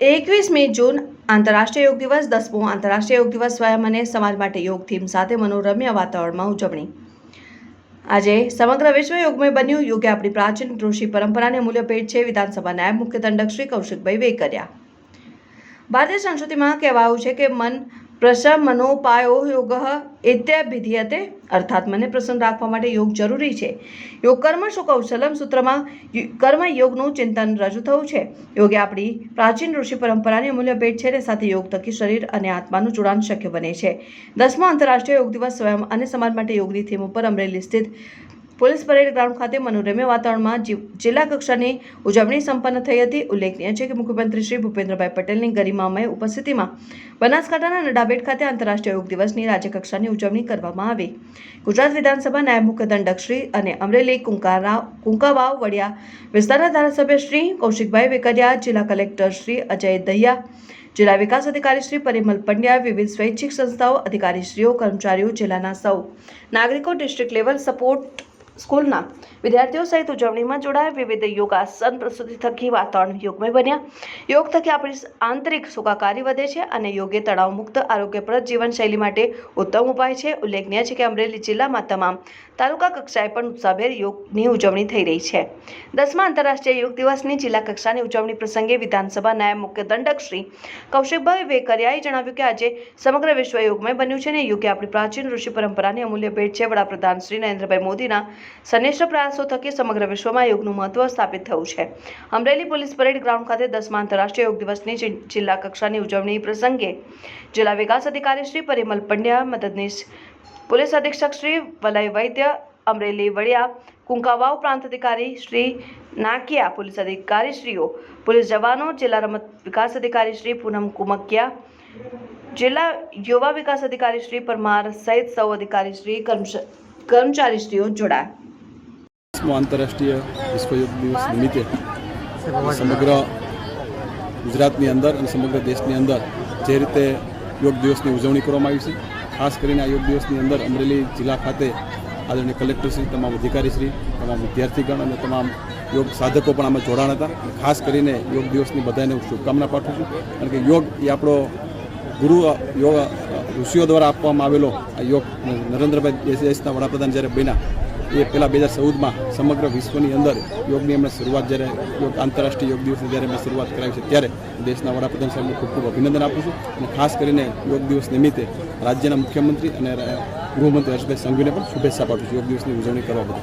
એકવીસમી જૂન આંતરરાષ્ટ્રીય યોગ દિવસ, દસમો આંતરરાષ્ટ્રીય યોગ દિવસ, સ્વયં અને સમાજ માટે યોગ થીમ સાથે મનોરમ્ય વાતાવરણમાં ઉજવણી. આજે સમગ્ર વિશ્વ યોગમય બન્યું. યોગે આપણી પ્રાચીન ઋષિ પરંપરાને મૂલ્ય ભેટ છે. વિધાનસભા નાયબ મુખ્ય દંડક શ્રી કૌશિકભાઈ વેકરિયા. ભારતીય સંસ્કૃતિમાં કહેવાયું છે કે મન પ્રસન્ન મનોપાયો યોગ ઇત્યાભિધીયતે અર્થાત મને પ્રસન્ન રાખવા માટે યોગ જરૂરી છે યોગ કર્મ શું કૌશલમ સૂત્રમાં કર્મ યોગનું ચિંતન રજૂ થયું છે યોગે આપણી પ્રાચીન ઋષિ પરંપરાની અમૂલ્ય ભેટ છે અને સાથે યોગ થકી શરીર અને આત્માનું જોડાણ શક્ય બને છે દસમો આંતરરાષ્ટ્રીય યોગ દિવસ સ્વયં અને સમાજ માટે યોગની થીમ ઉપર અમરેલી સ્થિત પોલીસ પરેડ ગ્રાઉન્ડ ખાતે મનોરમ્ય વાતાવરણમાં જિલ્લા કક્ષાની ઉજવણી સંપન્ન થઈ હતી. ઉલ્લેખનીય છે કે મુખ્યમંત્રી શ્રી ભૂપેન્દ્રભાઈ પટેલની ગરિમામય ઉપસ્થિતિમાં બનાસકાંઠાના નડાબેટ ખાતે આંતરરાષ્ટ્રીય યોગ દિવસની રાજ્યકક્ષાની ઉજવણી કરવામાં આવી. ગુજરાત વિધાનસભા નાયબ મુખ્ય દંડકશ્રી અને અમરેલી કુંકારાવ કુંકાવાવ વડિયા વિસ્તારના ધારાસભ્ય શ્રી કૌશિકભાઈ વેકરિયા, જિલ્લા કલેક્ટર શ્રી અજય દહિયા, જિલ્લા વિકાસ અધિકારી શ્રી પરિમલ પંડ્યા, વિવિધ સ્વૈચ્છિક સંસ્થાઓ અધિકારીશ્રીઓ, કર્મચારીઓ, જિલ્લાના સૌ નાગરિકો, ડિસ્ટ્રિક્ટ લેવલ સપોર્ટ સ્કૂલના વિદ્યાર્થીઓ સહિત ઉજવણીમાં જોડાયા. વિવિધ યોગાસન પ્રસ્તુતિ થકી વાતાવરણ યોગમય બન્યા. યોગ થકી આપણી આંતરિક સુખાકારી વધે છે અને યોગ્ય તણાવ મુક્ત આરોગ્યપ્રદ જીવનશૈલી માટે ઉત્તમ ઉપાય છે. ઉલ્લેખનીય છે કે અમરેલી જિલ્લામાં તમામ તાલુકા કક્ષાએ પણ ઉત્સાહભેર યોગની ઉજવણી થઈ રહી છે. દસમા આંતરરાષ્ટ્રીય યોગ દિવસની જિલ્લા કક્ષાની ઉજવણી પ્રસંગે વિધાનસભા નાયબ મુખ્ય દંડક શ્રી કૌશિકભાઈ વેકરિયાએ જણાવ્યું કે આજે સમગ્ર વિશ્વ યોગમય બન્યું છે અને યોગ્ય આપણી પ્રાચીન ઋષિ પરંપરાની અમૂલ્ય ભેટ છે. વડાપ્રધાન શ્રી નરેન્દ્રભાઈ મોદીના સનિષ્ઠ પ્રયાસો થકી સમગ્ર વિશ્વમાં યોગનું મહત્વ સ્થાપિત થયું છે. અમરેલી પોલીસ પરેડ ગ્રાઉન્ડ ખાતે દસમા આંતરરાષ્ટ્રીય યોગ દિવસની જિલ્લા કક્ષાની ઉજવણી પ્રસંગે જિલ્લા વિકાસ અધિકારી શ્રી પરિમલ પંડ્યા, મદદનીશ પોલીસ અધિક્ષક શ્રી વલય વૈદ્ય, અમરેલી વડિયા, કુંકાવાવ પ્રાંત અધિકારી શ્રી નાકિયા, પોલીસ અધિકારી શ્રીઓ, પોલીસ જવાનો, જિલ્લા રમત વિકાસ અધિકારી શ્રી પૂનમ કુમકિયા, જિલ્લા યુવા વિકાસ અધિકારી શ્રી પરમાર સહિત સૌ અધિકારી શ્રી કર્મચ- કર્મચારીશ્રીઓ જોડાયા. આંતરરાષ્ટ્રીય વિશ્વ યોગ દિવસ નિમિત્તે સમગ્ર ગુજરાતની અંદર અને સમગ્ર દેશની અંદર જે રીતે યોગ દિવસની ઉજવણી કરવામાં આવી છે, ખાસ કરીને આ યોગ દિવસની અંદર અમરેલી જિલ્લા ખાતે આદરણીય કલેક્ટરશ્રી, તમામ અધિકારીશ્રી, તમામ વિદ્યાર્થીગણ અને તમામ યોગ સાધકો પણ આમાં જોડાણ હતા. ખાસ કરીને યોગ દિવસની બધાને હું શુભકામના પાઠવું છું. કારણ કે યોગ એ આપણો ગુરુ, યોગ ઋષિઓ દ્વારા આપવામાં આવેલો આ યોગ નરેન્દ્રભાઈ દેશના વડાપ્રધાન જ્યારે બન્યા, એ પહેલાં બે હજાર ચૌદમાં સમગ્ર વિશ્વની અંદર યોગની એમણે શરૂઆત જ્યારે યોગ આંતરરાષ્ટ્રીય યોગ દિવસની જ્યારે એમણે શરૂઆત કરાવી છે, ત્યારે દેશના વડાપ્રધાન સાહેબને ખૂબ ખૂબ અભિનંદન આપું છું અને ખાસ કરીને યોગ દિવસ નિમિત્તે રાજ્યના મુખ્યમંત્રી અને ગૃહમંત્રી હર્ષભાઈ સંઘવીને પણ શુભેચ્છા પાઠવું છું, યોગ દિવસની ઉજવણી કરવા બદલ.